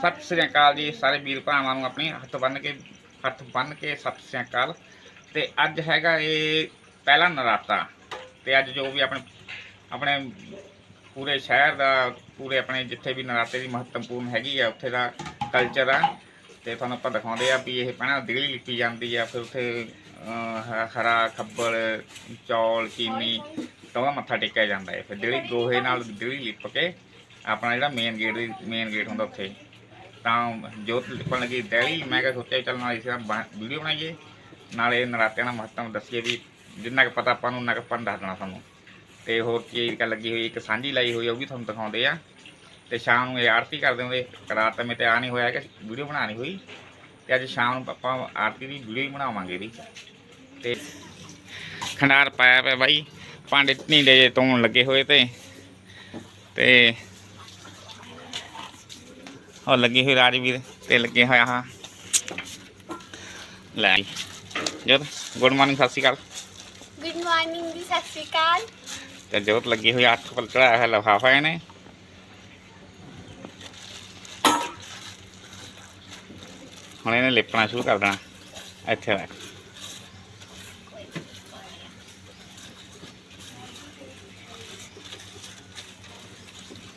ਸਤਿ ਸ੍ਰੀ ਅਕਾਲ ਜੀ ਸਾਰੇ ਵੀਰ ਭਰਾਵਾਂ ਨੂੰ ਆਪਣੇ ਹੱਥ ਬੰਨ ਕੇ, ਹੱਥ ਬੰਨ ਕੇ ਸਤਿ ਸ੍ਰੀ ਅਕਾਲ। ਤੇ ਅੱਜ ਹੈਗਾ ਇਹ ਪਹਿਲਾ ਨਰਾਤਾ ਤੇ ਅੱਜ ਜੋ ਵੀ ਆਪਣੇ ਆਪਣੇ ਪੂਰੇ ਸ਼ਹਿਰ ਦਾ, ਪੂਰੇ ਆਪਣੇ ਜਿੱਥੇ ਵੀ ਨਰਾਤੇ ਦੀ ਮਹੱਤਵਪੂਰਨ ਹੈਗੀ ਆ, ਉੱਥੇ ਦਾ ਕਲਚਰ ਆ। ਤੇ ਤੁਹਾਨੂੰ ਆਪਾਂ ਦਿਖਾਉਂਦੇ ਆ ਵੀ ਇਹ ਪਹਿਲਾਂ ਦਿਲੀ ਲਿੱਤੀ ਜਾਂਦੀ ਆ, ਫਿਰ ਉੱਥੇ ਹਰਾ ਖੱਬਲ, ਚੌਲ, ਚੀਨੀ ਤਾਂ ਮੱਥਾ ਟੇਕਿਆ ਜਾਂਦਾ ਹੈ ਫਿਰ ਦਿਲੀ ਗੋਹੇ ਨਾਲ ਦਿਲੀ ਲਿਪ ਕੇ ਆਪਣਾ ਜਿਹੜਾ ਮੇਨ ਗੇਟ ਮੇਨ ਗੇਟ ਹੁੰਦਾ ਉੱਥੇ। ਤਾਂ ਜੋਤ ਲਿਖਣ ਲੱਗੀ ਡੈਲੀ ਮੈਂ ਕਿਹਾ ਸੋਚਿਆ ਚੱਲ ਨਾਲ ਇਸ ਤਰ੍ਹਾਂ ਵੀਡੀਓ ਬਣਾਈਏ। ਨਾਲੇ ਨਰਾਤਿਆਂ ਦਾ ਮਹੱਤਵ ਦੱਸੀਏ ਵੀ ਜਿੰਨਾ ਕੁ ਪਤਾ ਆਪਾਂ ਨੂੰ, ਉਨਾ ਕੁ ਆਪਾਂ ਨੂੰ ਦੱਸ ਦੇਣਾ ਤੁਹਾਨੂੰ ਤੇ ਹੋਰ ਚੀਜ਼ ਕਾ ਲੱਗੀ ਹੋਈ, ਇੱਕ ਸਾਂਝੀ ਲਾਈ ਹੋਈ ਆ, ਉਹ ਵੀ ਤੁਹਾਨੂੰ ਦਿਖਾਉਂਦੇ ਆ। ਤੇ ਸ਼ਾਮ ਨੂੰ ਇਹ ਆਰਤੀ ਕਰਦੇ ਹੁੰਦੇ ਰਾਤ ਤਾਂ ਮੈਂ ਤੇ ਆ ਨਹੀਂ ਹੋਇਆ ਕਿ ਵੀਡੀਓ ਬਣਾਣੀ ਹੋਈ। ਤੇ ਅੱਜ ਸ਼ਾਮ ਨੂੰ ਆਪਾਂ ਆਰਤੀ ਦੀ ਵੀਡੀਓ ਹੀ ਬਣਾਵਾਂਗੇ ਇਹਦੀ। ਤੇ ਖੰਡਾਰ ਪਾਇਆ ਪਿਆ ਬਾਈ, ਭਾਂਡੇ ਢੀਂਡੇ ਜੇ ਧੋਣ ਲੱਗੇ ਹੋਏ ਤੇ ਤੇ ਉਹ ਲੱਗੀ ਹੋਈ ਰਾਜਵੀਰ ਤੇ ਲੱਗੇ ਹੋਇਆ ਆ ਲੈ ਜੋਤ ਗੁੱਡ ਮਾਰਨਿੰਗ ਸਤਿ ਸ਼੍ਰੀ ਅਕਾਲ ਗੁੱਡ ਮਾਰਨਿੰਗ ਜੀ ਸਤਿ ਸ਼੍ਰੀ ਅਕਾਲ ਤੇ ਜੋਤ ਲੱਗੀ ਹੋਈ ਅੱਠ ਪਲ ਚੜਾਇਆ ਹੋਇਆ ਲਫਾਫਾ ਇਹਨੇ ਹੁਣ ਇਹਨੇ ਲਿਪਣਾ ਸ਼ੁਰੂ ਕਰ ਦੇਣਾ ਇੱਥੇ ਰੱਖ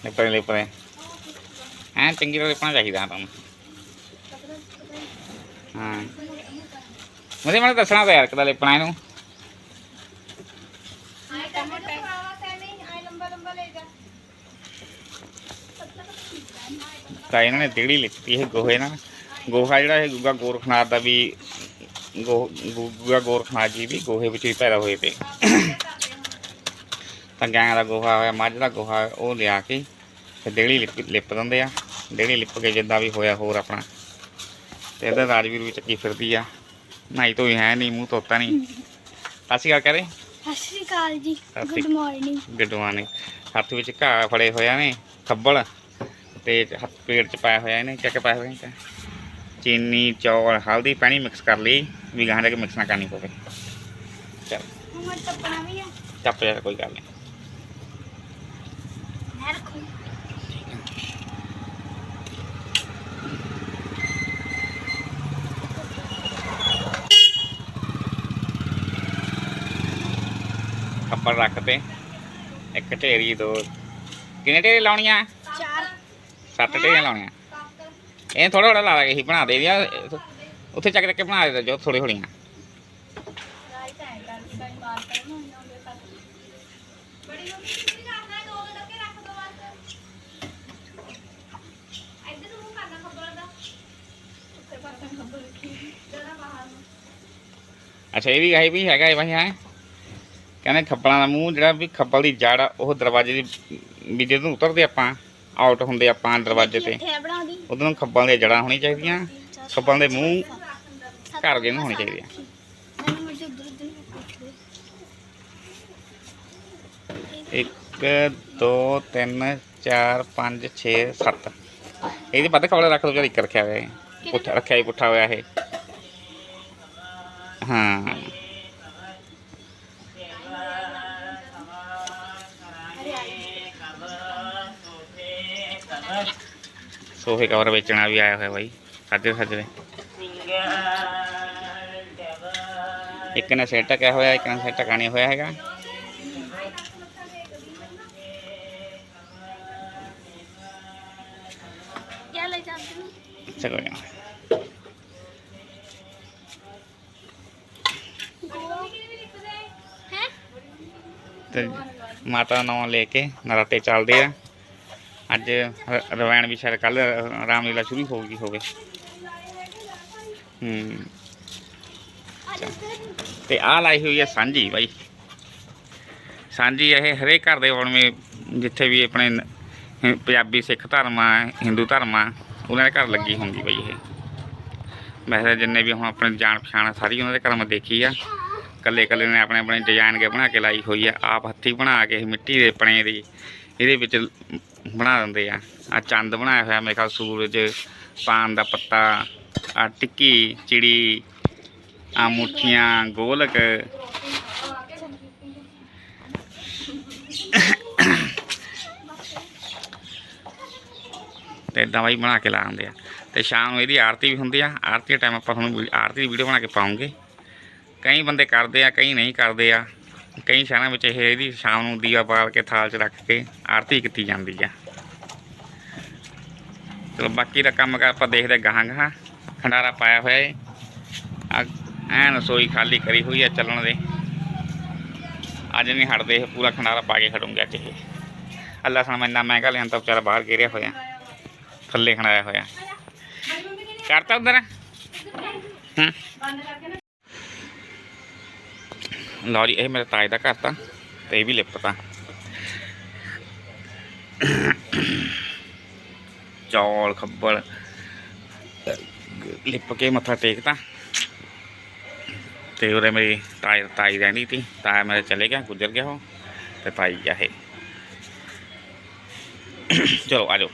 ਲਿਪਣੇ ਲਿਪਣੇ ਐਂ ਚੰਗੀ ਤਰ੍ਹਾਂ ਲਿਪਣਾ ਚਾਹੀਦਾ ਤੁਹਾਨੂੰ ਹਾਂ ਮੈਨੂੰ ਮੈਨੂੰ ਦੱਸਣਾ ਤਾਂ ਯਾਰ ਕਿਦਾਂ ਲਿਪਣਾ ਇਹਨੂੰ ਤਾਂ ਇਹਨਾਂ ਨੇ ਦੇੜੀ ਲਿੱਤੀ ਹੈ ਗੋਹੇ ਨਾਲ ਗੋਹਾ ਜਿਹੜਾ ਇਹ ਗੁੱਗਾ ਗੋਰਖਨਾਥ ਦਾ ਵੀ ਗੋ- ਗੁੱਗਾ ਗੋਰਖਨਾਥ ਜੀ ਵੀ ਗੋਹੇ ਵਿੱਚ ਹੀ ਪੈਦਾ ਹੋਏ ਤੇ ਤਾਂ ਗਾਂ ਦਾ ਗੋਹਾ ਹੋਇਆ ਮੱਝ ਦਾ ਗੋਹਾ ਉਹ ਲਿਆ ਕੇ ਤੇ ਦੇੜੀ ਲਿਪ ਲਿਪ ਦਿੰਦੇ ਆ। ਦੇੜੀ ਲਿਪ ਕੇ ਜਿੱਦਾਂ ਵੀ ਹੋਇਆ ਹੋਰ ਆਪਣਾ। ਤੇ ਇਹਦਾ ਰਾਜਵੀਰ ਵੀ ਚੱਕੀ ਫਿਰਦੀ ਆ। ਨਾਈ ਧੋਈ ਹੈ ਨਹੀਂ ਮੂੰਹ ਧੋਤਾ ਨਹੀਂ। ਅਸੀਂ ਗੱਲ ਕਰੇ ਸਤਿ ਸ਼੍ਰੀ ਅਕਾਲ ਜੀ। ਗੁੱਡ ਮਾਰਨਿੰਗ ਗੱਡੂਆਂ ਨੇ ਹੱਥ ਵਿੱਚ ਘਾਹ ਫੜੇ ਹੋਇਆ ਨੇ ਖੱਬਲ। ਤੇ ਹੱਥ ਪੇਟ ਚ ਪਾਇਆ ਹੋਇਆ ਇਹਨੇ ਚੱਕ ਪਾਇਆ ਹੋਇਆ ਚੀਨੀ ਚੌਲ ਹਲਦੀ ਪਾਣੀ ਮਿਕਸ ਕਰ ਲਈ। ਵੀ ਜਾ ਕੇ ਮਿਕਸ ਨਾ ਕਰਨੀ ਪਵੇ। ਚਲ। ਟੱਪਣਾ ਵੀ ਹੈ ਚੱਪ ਜਾ ਕੋਈ ਗੱਲ ਨਹੀਂ ਮੈਂ ਰੱਖੂ ਖੱਬਲ ਰੱਖ ਤੇ ਇੱਕ ਢੇਰੀ ਦੋ। ਕਿੰਨੇ ਢੇਰੀ ਲਾਉਣੀਆਂ? ਚਾਰ। ਸੱਤ ਢੇਰੀਆਂ ਲਾਉਣੀਆਂ। ਇਹ ਥੋੜਾ ਥੋੜਾ ਲਾ ਲਾਂਗੇ ਅਸੀਂ ਬਣਾ ਦੇ ਦਿਆ ਉੱਥੇ ਚੱਕ ਚੱਕ ਕੇ ਬਣਾ ਦੇ ਜੋ ਥੋੜੀ ਥੋੜੀਆਂ ਅੱਛਾ ਇਹ ਵੀ ਹੈ ਵੀ ਹੈਗਾ ਇਹ ਭਾਈ ਹੈ? ਕਹਿੰਦੇ ਖੱਬਲਾਂ ਦਾ ਮੂੰਹ ਜਿਹੜਾ ਵੀ ਖੱਬਲ ਦੀ ਜੜ ਆ, ਉਹ ਦਰਵਾਜ਼ੇ ਦੀ ਵੀ ਜਦੋਂ ਉਤਰਦੇ ਆਪਾਂ ਆਊਟ ਹੁੰਦੇ ਆਪਾਂ ਦਰਵਾਜ਼ੇ ਤੇ। ਦੀ। ਉਦੋਂ ਖੱਬਲਾਂ ਦੀਆਂ ਜੜਾਂ ਹੋਣੀਆਂ ਚਾਹੀਦੀਆਂ ਖੱਬਲਾਂ ਦੇ ਮੂੰਹ ਘਰ ਦੇ ਨੂੰ ਹੋਣੇ ਚਾਹੀਦੇ ਆ। 1 2 3 4 5 6 7 ਇਹਦੇ ਵੱਧ ਖਬਰ ਰੱਖ ਦੋ ਜਦ ਇੱਕ ਰੱਖਿਆ ਹੋਇਆ ਹੈ ਪੁੱਠਾ ਰੱਖਿਆ ਹੀ ਪੁੱਠਾ ਹੋਇਆ ਇਹ। ਹਾਂ। सोफे कवर बेचना भी आया हुआ है भाई खाते खाते एक ने सैट टक हो एक ने सैट टकाने होया है। माता नवा लेके नराटे चल दिया ਅੱਜ ਰ- ਰਵਾਇਣ ਵੀ ਸ਼ਾਇਦ ਕੱਲ ਰਾਮਲੀਲਾ ਸ਼ੁਰੂ ਹੋ ਗਈ ਹੋਵੇ ਹੂੰ ਤੇ ਆ ਲਾਈ ਹੋਈ ਹੈ ਸਾਂਝੀ ਬਾਈ ਸਾਂਝੀ ਇਹ ਹਰੇਕ ਘਰ ਦੇ ਵਣਵੇਂ ਜਿੱਥੇ ਵੀ ਆਪਣੇ ਨ- ਹਿ- ਪੰਜਾਬੀ ਸਿੱਖ ਧਰਮ ਆ ਹਿੰਦੂ ਧਰਮ ਆ ਉਹਨਾਂ ਦੇ ਘਰ ਲੱਗੀ ਹੁੰਦੀ ਬਈ ਇਹ ਵੈਸੇ ਜਿੰਨੇ ਵੀ ਹੁਣ ਆਪਣੇ ਜਾਣ ਪਛਾਣ ਆ, ਸਾਰੀ ਉਹਨਾਂ ਦੇ ਘਰ ਮੈਂ ਦੇਖੀ ਆ ਕੱਲੇ ਕੱਲੇ ਨੇ ਆਪਣੇ ਆਪਣੇ ਡਿਜ਼ਾਈਨ ਕੇ ਬਣਾ ਕੇ ਲਾਈ ਹੋਈ ਆ ਆਪ ਹੱਥੀ ਬਣਾ ਕੇ ਇਹ ਮਿੱਟੀ ਦੇ ਪਣੇ ਦੀ ਇਹਦੇ ਵਿੱਚ ਬਣਾ ਦਿੰਦੇ ਆ। ਆ ਚੰਦ ਬਣਾਇਆ ਹੋਇਆ ਮੇਰੇ ਖਿਆਲ ਸੂਰਜ, ਪਾਨ ਦਾ ਪੱਤਾ ਆ ਟਿੱਕੀ, ਚਿੜੀ ਆ ਮੁੱਠੀਆਂ, ਗੋਲਕ। ਤੇ ਇਦਾਂ ਬਾਈ ਬਣਾ ਕੇ ਲਾਉਂਦੇ ਆ। ਤੇ ਸ਼ਾਮ ਨੂੰ ਇਹਦੀ ਆਰਤੀ ਵੀ ਹੁੰਦੀ ਆ। ਆਰਤੀ ਦੇ ਟਾਈਮ ਆਪਾਂ ਤੁਹਾਨੂੰ ਵੀ- ਆਰਤੀ ਦੀ ਵੀਡੀਓ ਬਣਾ ਕੇ ਪਾਉਂਗੇ। ਕਈ ਬੰਦੇ ਕਰਦੇ ਆ, ਕਈ ਨਹੀਂ ਕਰਦੇ ਆ। ਕਈ ਸ਼ਹਿਰਾਂ ਵਿੱਚ ਇਹ ਇਹਦੀ ਸ਼ਾਮ ਨੂੰ ਦੀਵਾ ਬਾਲ ਕੇ ਥਾਲ 'ਚ ਰੱਖ ਕੇ ਆਰਤੀ ਕੀਤੀ ਜਾਂਦੀ ਆ। ਚਲੋ ਬਾਕੀ ਦਾ ਕੰਮ ਕਰ ਆਪਾਂ ਦੇਖਦੇ ਗਾਹਾਂ ਗਾਹਾਂ। ਖੰਡਾਰਾ ਪਾਇਆ ਹੋਇਆ ਏ। ਐਨ ਰਸੋਈ ਖਾਲੀ ਕਰੀ ਹੋਈ ਆ ਚੱਲਣ ਦੇ। ਅੱਜ ਨਹੀਂ ਹਟਦੇ ਇਹ ਪੂਰਾ ਖੰਡਾਰਾ ਪਾ ਕੇ ਖੜੂੰਗੇ ਅੱਜ ਇਹ। ਅੱਲਾ ਸਾਂ ਇੰਨਾ ਮਹਿੰਗਾ ਲਿਆਂਦਾ ਵਿਚਾਰਾ ਬਾਹਰ ਗਿਰਿਆ ਹੋਇਆ। ਥੱਲੇ ਖੜਾਇਆ ਹੋਇਆ। ਕਰਤਾ ਉਧਰ? ਹੂੰ। ਲਓ ਜੀ, ਇਹ ਮੇਰੇ ਤਾਏ ਦਾ ਘਰ ਤਾਂ, ਤੇ ਇਹ ਵੀ ਲਿਪਤਾ ਚੌਲ, ਖੱਬਲ, ਲਿਪ ਕੇ ਮੱਥਾ ਟੇਕਤਾ। ਤੇ ਉਹਦੇ ਮੇਰੀ ਤਾਈ ਤਾਈ ਰਹਿੰਦੀ ਸੀ, ਤਾਇਆ ਮੇਰੇ ਚਲੇ ਗਿਆ, ਗੁਜ਼ਰ ਗਿਆ ਉਹ, ਤੇ ਤਾਈ ਆ ਇਹ। ਚਲੋ, ਆ ਜਾਓ।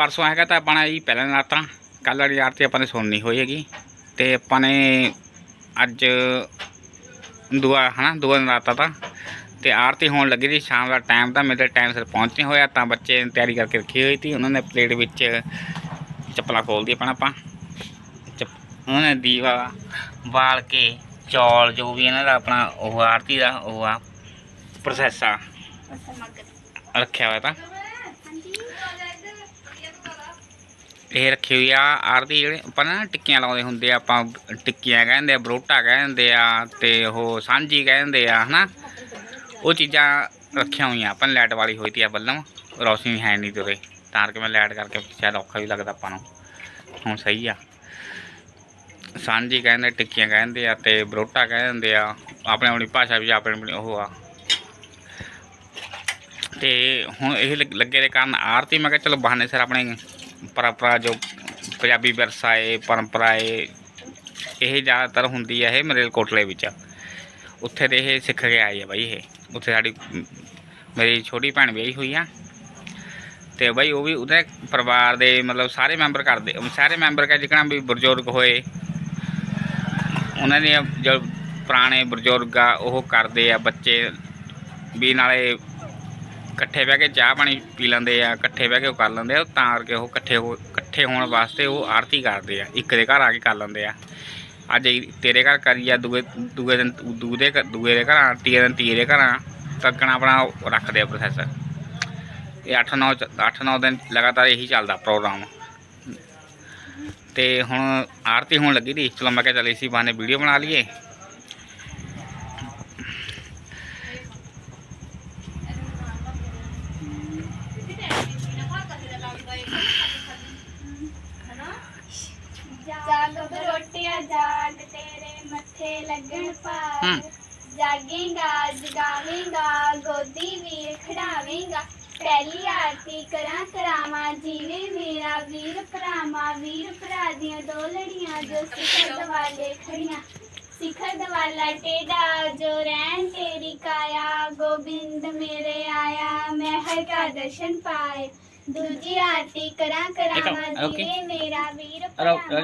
ਪਰਸੋਂ ਹੈਗਾ ਤਾਂ ਆਪਾਂ ਜੀ ਪਹਿਲਾਂ ਰਾਤਾਂ ਕੱਲ੍ਹ ਵਾਲੀ ਆਰਤੀ ਆਪਾਂ ਨੇ ਸੁਣਨੀ ਹੋਈ ਹੈਗੀ। ਤੇ ਆਪਾਂ ਨੇ ਅੱਜ ਦੁਆ ਹਨਾ ਦੁਆ ਰਾਤਾਂ ਤਾਂ। ਤੇ ਆਰਤੀ ਹੋਣ ਲੱਗੀ ਸੀ ਸ਼ਾਮ ਦਾ ਟਾਈਮ ਤਾਂ ਮੇਰੇ ਟਾਈਮ ਸਿਰ ਪਹੁੰਚ ਨਹੀਂ ਹੋਇਆ ਤਾਂ ਬੱਚੇ ਨੇ ਤਿਆਰੀ ਕਰਕੇ ਰੱਖੀ ਹੋਈ ਸੀ। ਉਹਨਾਂ ਨੇ ਪਲੇਟ ਵਿੱਚ ਚੱਪਲਾਂ ਖੋਲਦੀ ਆਪਣਾ ਆਪਾਂ। ਉਹਨਾਂ ਨੇ ਦੀਵਾ ਬਾਲ ਕੇ ਚੌਲ ਜੋ ਵੀ ਇਹਨਾਂ ਦਾ ਆਪਣਾ ਉਹ ਆਰਤੀ ਦਾ ਉਹ ਆ ਪ੍ਰੋਸੈਸ ਆ। ਰੱਖਿਆ ਹੋਇਆ ਤਾਂ। ਇਹ ਰੱਖੀ ਹੋਈ ਆ ਆਰਤੀ ਜਿਹੜੇ ਆਪਾਂ ਨਾ ਟਿੱਕੀਆਂ ਲਾਉਂਦੇ ਹੁੰਦੇ ਆ, ਆਪਾਂ ਟਿੱਕੀਆਂ ਕਹਿੰਦੇ ਆ, ਬਰੋਟਾ ਕਹਿੰਦੇ ਆ ਤੇ ਉਹ ਸਾਂਝੀ ਕਹਿੰਦੇ ਆ, ਹਨਾ? ਉਹ ਚੀਜ਼ਾਂ ਰੱਖੀਆਂ ਹੋਈਆਂ, ਆਪਾਂ ਨੇ ਲਾਈਟ ਵਾਲੀ ਹੋਈ ਤੀ ਆ ਬੱਲਮ ਰੌਸ਼ਨੀ ਹੈ ਨਹੀਂ ਤੁਰੇ ਤਾਂ ਕਰਕੇ ਮੈਂ ਲਾਈਟ ਕਰਕੇ ਸ਼ਾਇਦ ਔਖਾ ਵੀ ਲੱਗਦਾ ਆਪਾਂ ਨੂੰ। ਹੁਣ ਸਹੀ ਆ। ਸਾਂਝੀ ਕਹਿੰਦੇ, ਟਿੱਕੀਆਂ ਕਹਿੰਦੇ ਆ ਤੇ ਬਰੋਟਾ ਕਹਿੰਦੇ ਆ, ਆਪਣੇ ਆਪਣੀ ਭਾਸ਼ਾ ਵੀ ਆਪਣੇ ਆਪਣੀ ਉਹ ਆ। ਤੇ ਹੁਣ ਇਹ ਲੱਗੇ ਦੇ ਕਾਰਨ ਆਰਤੀ, ਮੈਂ ਕਿਹਾ ਚਲੋ ਬਹਾਨੇ ਸਿਰ ਆਪਣੇ ਪਰੰਪਰਾ ਜੋ ਪੰਜਾਬੀ ਵਿਰਸਾ ਏ ਪਰੰਪਰਾ ਏ ਇਹ ਜ਼ਿਆਦਾਤਰ ਹੁੰਦੀ ਹੈ ਇਹ ਮਰੇਲਕੋਟਲੇ ਵਿੱਚ। ਉੱਥੇ ਦੇ ਇਹ ਸਿੱਖ ਕੇ ਆਏ ਆ ਬਾਈ ਇਹ। ਉੱਥੇ ਸਾਡੀ, ਮੇਰੀ ਛੋਟੀ ਭੈਣ ਵਿਆਹੀ ਹੋਈ ਆ। ਤੇ ਬਾਈ ਉਹ ਵੀ ਉਹਦੇ ਪਰਿਵਾਰ ਦੇ ਮਤਲਬ ਸਾਰੇ ਮੈਂਬਰ ਕਰਦੇ, ਸਾਰੇ ਮੈਂਬਰ ਕਾ ਜਿਕਣਾ ਵੀ ਬਜ਼ੁਰਗ ਹੋਏ। ਉਹਨਾਂ ਦੇ ਜੋ ਪੁਰਾਣੇ ਬਜ਼ੁਰਗ ਆ, ਉਹ ਕਰਦੇ ਆ ਬੱਚੇ। ਵੀ ਨਾਲੇ ਇਕੱਠੇ ਬਹਿ ਕੇ ਚਾਹ ਪਾਣੀ ਪੀ ਲੈਂਦੇ ਆ, ਇਕੱਠੇ ਬਹਿ ਕੇ ਉਹ ਕਰ ਲੈਂਦੇ ਆ, ਤਾਂ ਕਰਕੇ ਉਹ ਇਕੱਠੇ ਹੋ, ਇਕੱਠੇ ਹੋਣ ਵਾਸਤੇ ਉਹ ਆਰਤੀ ਕਰਦੇ ਆ, ਇੱਕ ਦੇ ਘਰ ਆ ਕੇ ਕਰ ਲੈਂਦੇ ਆ। ਅੱਜ ਤੇਰੇ ਘਰ ਕਰੀ ਆ, ਦੂਏ ਦੂਏ ਦਿਨ ਤੂੰ ਦੂਏ ਦੇ ਦੂਏ ਦੇ ਘਰਾਂ, ਤੀਏ ਦਿਨ ਤੀਏ ਦੇ ਘਰਾਂ, ਤੱਕਣਾ ਆਪਣਾ ਉਹ ਰੱਖਦੇ ਆ ਪ੍ਰੋਸੈਸ ਇਹ 8-9 8-9 ਦਿਨ ਲਗਾਤਾਰ ਇਹੀ ਚੱਲਦਾ ਪ੍ਰੋਗਰਾਮ ਤੇ ਹੁਣ ਆਰਤੀ ਹੋਣ ਲੱਗੀ ਦੀ ਚਲੋ ਮੈਂ ਕਿਹਾ ਚੱਲ ਇਸੀ ਬਹਾਨੇ ਵੀਡੀਓ ਬਣਾ ਲਈਏ। ਮੱਥੇ ਲੱਗਣ ਪਾਰ ਹਮ। ਜਾਗੇਗਾ ਜਗਾਵੇਂਗਾ ਗੋਦੀ ਵੀਰ ਖੜਾਵੇਂਗਾ ਪਹਿਲੀ ਆਰਤੀ ਕਰਾਂ ਕਰਾਵਾਂ ਜੀਵੇ ਮੇਰਾ ਵੀਰ ਭਰਾਵਾਂ ਵੀਰ ਭਰਾ ਦੀਆਂ ਦੋ ਲੜੀਆਂ ਜੋ ਸਿਖਰ ਦਵਾਲੇ ਖੜੀਆਂ ਸਿਖਰ ਦਵਾਲਾ ਟੇਡਾ ਜੋ ਰਹਿਣ ਤੇਰੀ ਕਾਇਆ ਗੋਬਿੰਦ ਮੇਰੇ ਆਇਆ ਮੈਂ ਹਰ ਕਾ ਦਰਸ਼ਨ ਪਾਏ ਦੂਜੀ ਆਰਤੀ ਕਰਾਂ ਕਰਾਵਾਂ okay. ਜੀਵੇ ਮੇਰਾ ਵੀਰ ਰੋ ਭਰਾਵਾਂ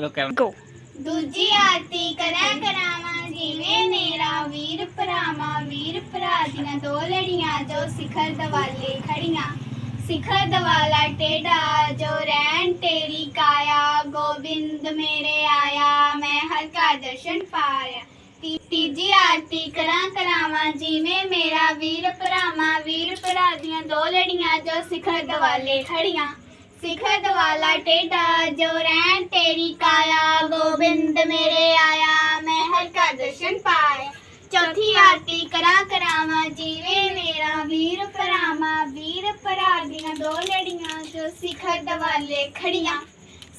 ਰੋ ਗੋ ਦੂਜੀ ਆਰਤੀ ਕਰਾਂ ਕਰਾਵਾਂ, ਜਿਵੇਂ ਮੇਰਾ ਵੀਰ ਭਰਾਵਾਂ, ਵੀਰ ਭਰਾ ਦੀਆਂ ਦੋ ਲੜੀਆਂ, ਜੋ ਸਿਖਰ ਦਵਾਲੇ ਖੜੀਆਂ। ਸਿਖਰ ਦਵਾਲਾ ਟੇਡਾ ਜੋ ਰਹਿਣ ਤੇਰੀ ਕਾਇਆ, ਗੋਬਿੰਦ ਮੇਰੇ ਆਇਆ, ਮੈਂ ਹਰ ਕਾ ਦਰਸ਼ਨ ਪਾਇਆ। ਤੀਜੀ ਆਰਤੀ ਕਰਾਂ ਕਰਾਵਾਂ, ਜਿਵੇਂ ਮੇਰਾ ਵੀਰ ਭਰਾਵਾਂ, ਵੀਰ ਭਰਾ ਦੀਆਂ ਦੋ ਲੜੀਆਂ, ਜੋ ਸਿਖਰ ਦਵਾਲੇ ਖੜੀਆਂ। ਸਿਖਰ ਦਵਾਲਾ ਟੇਡਾ, ਜੋ ਰਹਿਣ ਤੇਰੀ ਕਾਇਆ, ਗੋਬਿੰਦ ਮੇਰੇ ਆਇਆ ਮੈਂ ਹਰ ਕਾ ਦਰਸ਼ਨ ਪਾਇਆ। ਚੌਥੀ ਆਰਤੀ ਕਰਾਂ ਕਰਾਵਾਂ, ਜੀਵੇ ਮੇਰਾ ਵੀਰ ਭਰਾਵਾਂ, ਵੀਰ ਭਰਾ ਦੀਆਂ ਦੋ ਲੜੀਆਂ, ਜੋ ਸਿਖਰ ਦਵਾਲੇ ਖੜੀਆਂ।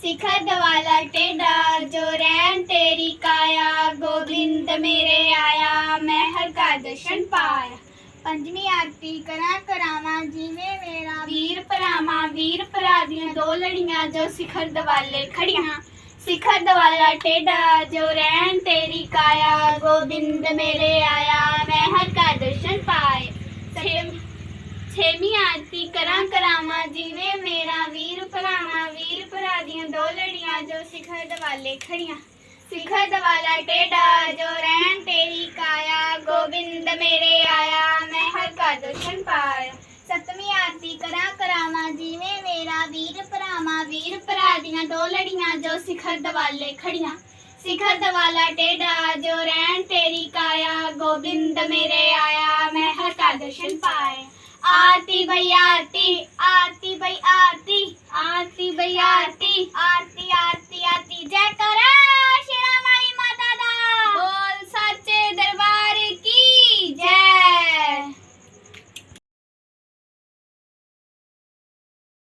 ਸਿਖਰ ਦਵਾਲਾ ਟੇਡਾ, ਜੋ ਰਹਿਣ ਤੇਰੀ ਕਾਇਆ, ਗੋਬਿੰਦ ਮੇਰੇ ਆਇਆ ਮੈਂ ਹਰ ਕਾ ਦਰਸ਼ਨ ਪਾਇਆ। ਪੰਜਵੀਂ ਆਰਤੀ ਕਰਾਂ ਕਰਾਵਾਂ, ਜਿਵੇਂ ਮੇਰਾ ਵੀਰ ਭਰਾਵਾਂ, ਵੀਰ ਭਰਾ ਦੀਆਂ ਦੋ ਲੜੀਆਂ ਜੋ ਸਿਖਰ ਦਵਾਲੇ ਖੜੀਆਂ। ਸਿਖਰ ਦਵਾਲਾ ਟੇਡਾ ਜੋ ਰਹਿਣ ਤੇਰੀ ਕਾਇਆ, ਗੋਬਿੰਦ ਮੇਰੇ ਆਇਆ ਮੈਂ ਹਰ ਕਾ ਦਰਸ਼ਨ ਪਾਏ। ਛੇਵੀਂ ਆਰਤੀ ਕਰਾਂ ਕਰਾਵਾਂ, ਜਿਵੇਂ ਮੇਰਾ ਵੀਰ ਭਰਾਵਾਂ, ਵੀਰ ਭਰਾ ਦੀਆਂ ਦੋ ਲੜੀਆਂ ਜੋ ਸਿਖਰ ਦਵਾਲੇ ਖੜੀਆਂ। ਸਿਖਰ ਦਵਾਲਾ ਟੇਡਾ ਜੋ ਰਹਿਣ ਤੇਰੀ ਕਾਇਆ, ਗੋਬਿੰਦ ਮੇਰੇ ਆਇਆ ਮੈਂ ਹਰ ਕਾ ਦਰਸ਼ਨ ਪਾਇਆ। ਸਤਵੀਂ ਆਰਤੀ ਕਰਾਂ ਕਰਾਵਾਂ, ਜਿਵੇਂ ਮੇਰਾ ਵੀਰ ਭਰਾਵਾਂ, ਵੀਰ ਭਰਾ ਦੀਆਂ ਦੋ ਲੜੀਆਂ ਜੋ ਸਿਖਰ ਦਵਾਲੇ ਖੜੀਆਂ। ਸਿਖਰ ਦਵਾਲਾ ਟੇਡਾ ਜੋ ਰਹਿਣ ਤੇਰੀ ਕਾਇਆ, ਗੋਬਿੰਦ ਮੇਰੇ ਆਇਆ, ਮੈਂ ਹਰ ਕਾ ਦਰਸ਼ਨ ਪਾਏ। ਆਰਤੀ ਬਈ ਆਰਤੀ ਆਰਤੀ ਬਈ ਆਰਤੀ ਆਰਤੀ ਬਈ ਆਰਤੀ ਆਰਤੀ ਆਰਤੀ ਆਰਤੀ